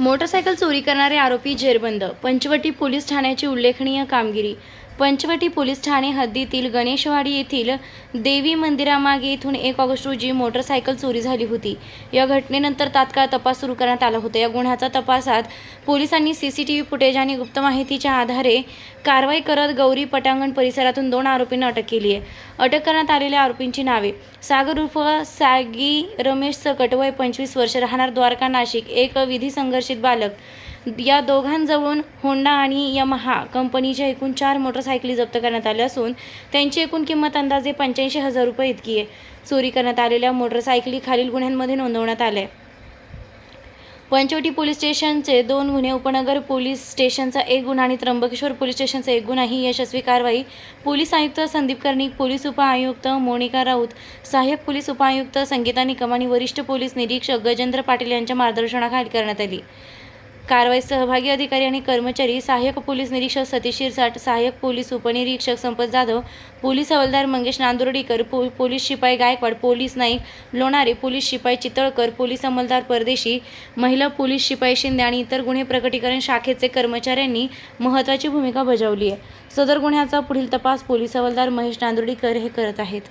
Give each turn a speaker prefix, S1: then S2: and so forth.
S1: Motorcycle चोरी करणारे आरोपी जेरबंद पंचवटी पोलीस ठाण्याची उल्लेखनीय कामगिरी. पंचवटी पोलीस ठाणे हद्दीतील गणेशवाडी येथील देवी मंदिरामागे इथून एक ऑगस्ट रोजी मोटरसायकल चोरी झाली होती. या घटनेनंतर तात्काळ तपास सुरू करण्यात आला होता. या गुन्ह्याचा तपासात पोलिसांनी C C T V footage आणि गुप्त माहितीच्या आधारे कारवाई करत गौरी पटांगण परिसरातून दोन आरोपींना अटक केली आहे. अटक करण्यात आलेल्या आरोपींची नावे सागर उर्फ सागी रमेश सकट वय पंचवीस वर्ष राहणार द्वारका नाशिक एक विधी संघर्षित बालक या दोघांजवळून होंडा आणि यमहा कंपनीच्या एकूण चार मोटरसायकली जप्त करण्यात आल्या असून त्यांची एकूण किंमत अंदाजे पंच्याऐंशी हजार रुपये इतकी आहे. चोरी करण्यात आलेल्या मोटरसायकली खालील गुन्ह्यांमध्ये नोंदवण्यात आल्या. पंचवटी पोलीस स्टेशनचे दोन गुन्हे उपनगर पोलीस स्टेशनचा एक गुन्हा आणि त्र्यंबकेश्वर पोलीस स्टेशनचा एक गुन्हा ही यशस्वी कारवाई पोलीस आयुक्त संदीप कर्णिक पोलीस उपआयुक्त मोनिका राऊत सहाय्यक पोलीस उपआयुक्त संगीता निकम आणि वरिष्ठ पोलीस निरीक्षक गजेंद्र पाटील यांच्या मार्गदर्शनाखाली करण्यात आली. कारवाईत सहभागी अधिकारी आणि कर्मचारी सहाय्यक पोलीस निरीक्षक सतीश शिरसाट सहाय्यक पोलीस उपनिरीक्षक संपत जाधव पोलीस हवालदार मंगेश नांदुर्डीकर पो पोलीस शिपाई गायकवाड पोलीस नाईक लोणारे पोलीस शिपाई चितळकर पोलीस अंमलदार परदेशी महिला पोलीस शिपाई शिंदे आणि इतर गुन्हे प्रकटीकरण शाखेचे कर्मचाऱ्यांनी महत्त्वाची भूमिका बजावली आहे. सदर गुन्ह्याचा पुढील तपास पोलीस हवालदार महेश नांदुर्डीकर हे करत आहेत.